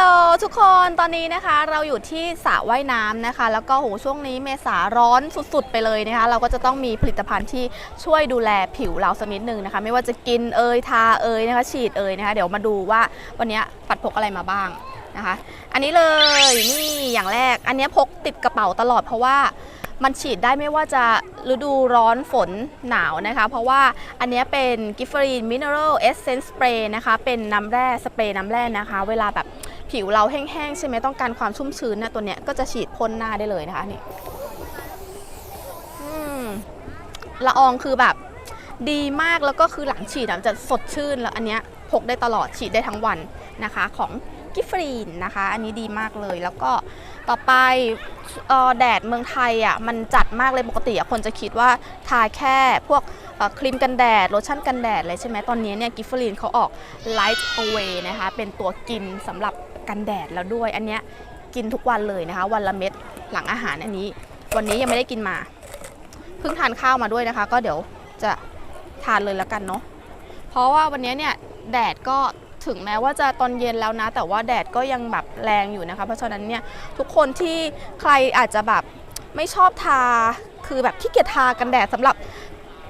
ลทุกคนตอนนี้นะคะเราอยู่ที่สระว่ายน้ำนะคะ แล้วก็โหช่วงนี้เมษาร้อนสุดๆ ไปเลยนะคะ เราก็จะต้องมีผลิตภัณฑ์ที่ช่วยดูแลผิวเราสักนิดนึงนะคะ ไม่ว่าจะกินเอยทาเอยนะคะ ฉีดเอยนะคะ เดี๋ยวมาดูว่าวันนี้ปัดพกอะไรมาบ้างนะคะ อันนี้เลยนี่อย่างแรก อันนี้พกติดกระเป๋าตลอดเพราะว่ามันฉีดได้ไม่ว่าจะฤดูร้อนฝนหนาวนะคะ เพราะว่าอันนี้เป็นกิฟฟรีนมินเนอรัลเอสเซนส์สเปรย์นะคะ เป็นน้ำแร่สเปรย์น้ำแร่นะคะ เวลาแบบ ผิวเราแห้งๆใช่ไหมต้องการความชุ่มชื้นนะตัวเนี้ยก็จะฉีดพ่นหน้าได้เลยนะคะนี่ละอองคือแบบดีมากแล้วก็คือหลังฉีดมันจะสดชื่นแล้วอันเนี้ยพกได้ตลอดฉีดได้ทั้งวันนะคะ ของกิฟฟรีนนะคะ อันนี้ดีมากเลยแล้วก็ ต่อไปแดดเมืองไทยอะมันจัดมากเลยปกติอะคนจะคิดว่าทาแค่พวกครีมกันแดดโลชั่นกันแดดอะไรใช่ไหมตอนนี้เนี่ยกิฟฟรีนเขาออก Light Away นะคะเป็นตัวกินสำหรับกันแดดแล้วด้วย อันเนี้ยกินทุกวันเลยนะคะ วันละเม็ดหลังอาหารอันนี้ วันนี้ยังไม่ได้กินมาเพิ่งทานข้าวมาด้วยนะคะ ก็เดี๋ยวจะทานเลยแล้วกันเนาะเพราะว่าวันนี้เนี่ยแดดก็ ถึงแม้ว่าจะตอนเย็นแล้วนะ แต่ว่าแดดก็ยังแบบแรงอยู่นะคะ เพราะฉะนั้นเนี่ยทุกคนที่ใครอาจจะแบบไม่ชอบทาคือแบบขี้เกียจทากันแดดสำหรับ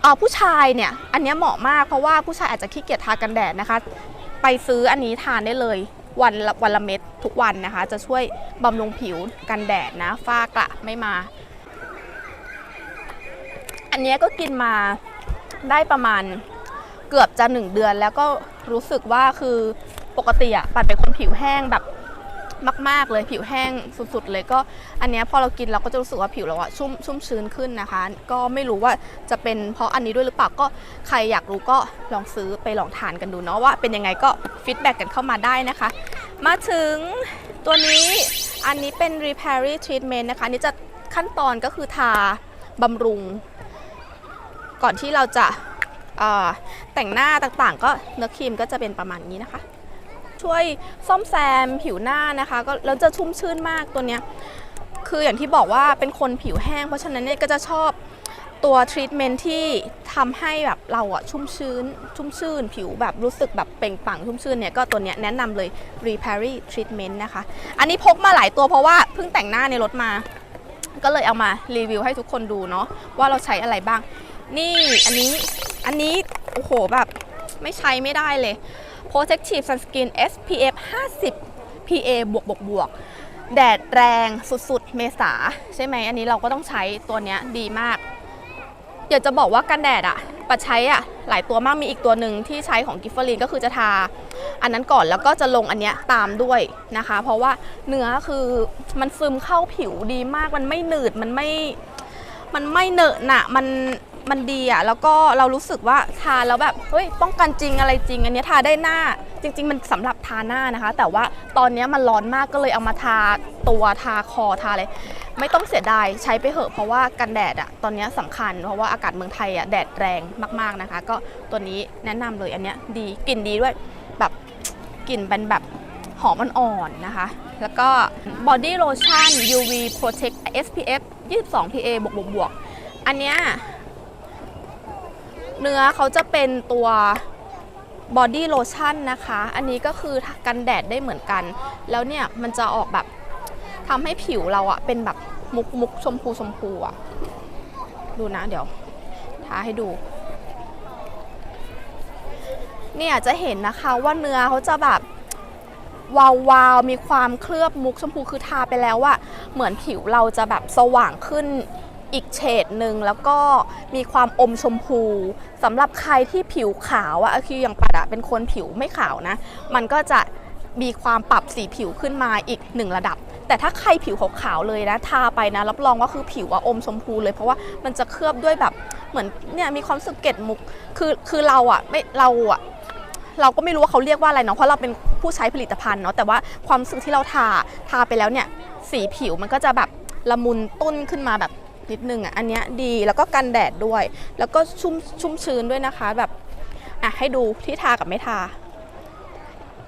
เอ่อผู้ชายเนี่ยอันนี้เหมาะมากเพราะว่าผู้ชายอาจจะขี้เกียจทากันแดดนะคะ ไปซื้ออันนี้ทานได้เลยวันละวันละเม็ดทุกวันนะคะ จะช่วยบำรุงผิวกันแดดนะฝ้ากระไม่มา อันนี้ก็กินมาได้ประมาณ เกือบจะหนึ่งเดือนแล้วก็รู้สึกว่าคือปกติอะปัดเป็นคนผิวแห้งแบบมาก ๆ เลยผิวแห้งสุด ๆ เลยก็อันเนี้ยพอเรากินเราก็จะรู้สึกว่าผิวเราอะชุ่มชุ่มชื้นขึ้นนะคะ ก็ไม่รู้ว่าจะเป็นเพราะอันนี้ด้วยหรือเปล่าก็ใครอยากรู้ก็ลองซื้อไปลองทานกันดูเนาะว่าเป็นยังไงก็ฟีดแบ็กกันเข้ามาได้นะคะ มาถึงตัวนี้อันนี้เป็น repair treatment นะคะนนี้จะขั้นตอนก็คือทาบำรุง ก่อนที่เราจะ แต่งหน้าต่างๆ ก็เนื้อครีมก็จะเป็นประมาณนี้นะคะ ช่วยซ่อมแซมผิวหน้านะคะ ก็แล้วจะชุ่มชื่นมากตัวเนี้ยคืออย่างที่บอกว่าเป็นคนผิวแห้ง เพราะฉะนั้นเนี่ยก็จะชอบตัวทรีทเมนที่ทำให้แบบเราอะชุ่มชื้น ชุ่มชื่น ผิวแบบรู้สึกแบบเปล่งปลั่งชุ่มชื่นเนี่ยก็ตัวเนี้ยแนะนำเลย Repair Treatment นะคะ อันนี้พกมาหลายตัวเพราะว่าเพิ่งแต่งหน้าในรถมา ก็เลยเอามารีวิวให้ทุกคนดูเนาะว่าเราใช้อะไรบ้าง นี่อันนี้ อันนี้ โอ้โห แบบไม่ใช้ไม่ได้เลย Protective Sunscreen SPF 50 PA บวกบวกบวกแดดแรงสุดๆ เมษาใช่ไหม อันนี้เราก็ต้องใช้ตัวเนี้ยดีมาก อยากจะบอกว่ากันแดดอะปัดใช้อะหลายตัวมากมีอีกตัวหนึ่งที่ใช้ของกิฟเฟอรีนก็คือจะทา อันนั้นก่อนแล้วก็จะลงอันเนี้ยตามด้วยนะคะ เพราะว่าเนื้อคือมันซึมเข้าผิวดีมากมันไม่หนืดมันไม่มันไม่เหนอะหนะมัน มันดีอะแล้วก็เรารู้สึกว่าทาแล้วแบบเฮ้ยป้องกันจริงอะไรจริง อันนี้ทาได้หน้าจริง ๆ มันสำหรับทาหน้านะคะ แต่ว่าตอนนี้มันร้อนมากก็เลยเอามาทาตัวทาคอทาอะไรไม่ต้องเสียดายใช้ไปเหอะเพราะว่ากันแดดอะตอนนี้ยสำคัญเพราะว่าอากาศเมืองไทยอะแดดแรงมากๆนะคะ ก็ตัวนี้แนะนำเลยอันนี้ดีกลิ่นดีด้วยแบบกลิ่นเป็นแบบหอมอ่อนๆนะคะ แล้วก็ body lotion UV protect SPF 22 PA บวกบวกบวกอันเนี้ย เนื้อเขาจะเป็นตัว body lotion นนะคะ อันนี้ก็คือกันแดดได้เหมือนกัน แล้วเนี่ยมันจะออกแบบทำให้ผิวเราอะเป็นแบบมุกมุกชมพูชมพูอะดูนะเดี๋ยวทาให้ดู เนี่ยจะเห็นนะคะว่าเนื้อเขาจะแบบวาววาวมีความเคลือบมุกชมพูคือทาไปแล้วอะเหมือนผิวเราจะแบบสว่างขึ้น อีกเฉดหนึ่งแล้วก็มีความอมชมพูสำหรับใครที่ผิวขาวอะคืออย่างปัดอะเป็นคนผิวไม่ขาวนะ มันก็จะมีความปรับสีผิวขึ้นมาอีกหนึ่งระดับ แต่ถ้าใครผิวขาวๆเลยนะ ทาไปนะ รับรองว่าคือผิวอะอมชมพูเลยเพราะว่ามันจะเคลือบด้วยแบบเหมือนเนี่ยมีความสึกเกล็ดมุกคือคือเราอะไม่เราอะเราก็ไม่รู้ว่าเขาเรียกว่าอะไรเนาะเพราะเราเป็นผู้ใช้ผลิตภัณฑ์เนาะแต่ว่าความสึกที่เราทาทาไปแล้วเนี่ยสีผิวมันก็จะแบบละมุนต้นขึ้นมาแบบ นิดนึงอะอันเนี้ยดีแล้วก็กันแดดด้วย แล้วก็ชุ่มชุ่มชื้นด้วยนะคะแบบอะให้ดูที่ทากับไม่ทา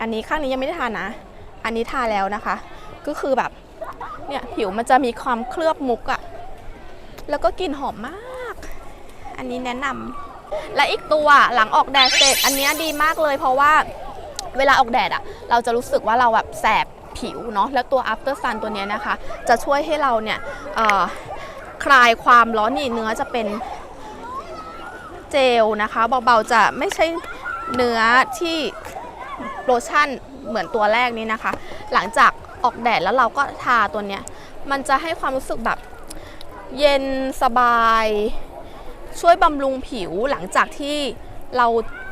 อันนี้ข้างนี้ยังไม่ได้ทานะ อันนี้ทาแล้วนะคะ ก็คือแบบเนี่ยผิวมันจะมีความเคลือบมุกอะแล้วก็กลิ่นหอมมาก อันนี้แนะนำและอีกตัวหลังออกแดดเสร็จอันเนี้ยดีมากเลย เพราะว่าเวลาออกแดดอะเราจะรู้สึกว่าเราแบบแสบผิวเนาะแล้วตัว after sun ตัวเนี้ยนะคะ จะช่วยให้เราเนี่ย คลายความร้อนนี่เนื้อจะเป็นเจลนะคะเบาๆจะไม่ใช่เนื้อที่โลชั่นเหมือนตัวแรกนี้นะคะ หลังจากออกแดดแล้วเราก็ทาตัวเนี้ย มันจะให้ความรู้สึกแบบเย็นสบาย ช่วยบำรุงผิวหลังจากที่เรา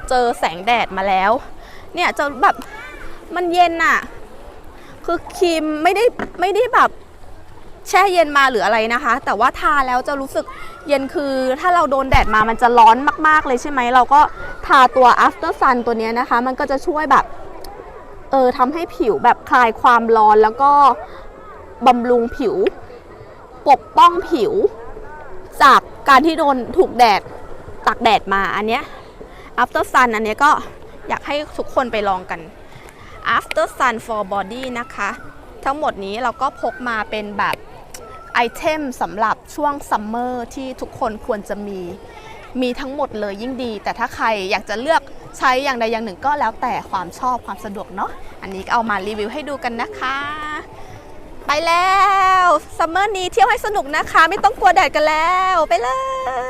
เจอแสงแดดมาแล้ว เนี่ยจะแบบมันเย็นอะคือครีมไม่ได้ไม่ได้แบบ แช่เย็นมาหรืออะไรนะคะ แต่ว่าทาแล้วจะรู้สึกเย็นคือ ถ้าเราโดนแดดมามันจะร้อนมาก ๆ เลยใช่ไหม เราก็ทาตัว after sun ตัวนี้นะคะ มันก็จะช่วยแบบเออทำให้ผิวแบบคลายความร้อนแล้วก็บำรุงผิว ปกป้องผิว จากการที่โดนถูกแดดตากแดดมาอันเนี้ย after sun อันเนี้ยก็อยากให้ทุกคนไปลองกัน after sun for body นะคะ ทั้งหมดนี้เราก็พกมาเป็นแบบ ไอเทมสำหรับช่วงซัมเมอร์ที่ทุกคนควรจะมีมีทั้งหมดเลยยิ่งดี แต่ถ้าใครอยากจะเลือกใช้อย่างใดอย่างหนึ่งก็แล้วแต่ความชอบความสะดวกเนาะอันนี้ก็เอามารีวิวให้ดูกันนะคะ ไปแล้วซัมเมอร์นี้เที่ยวให้สนุกนะคะ ไม่ต้องกลัวแดดกันแล้ว ไปเลย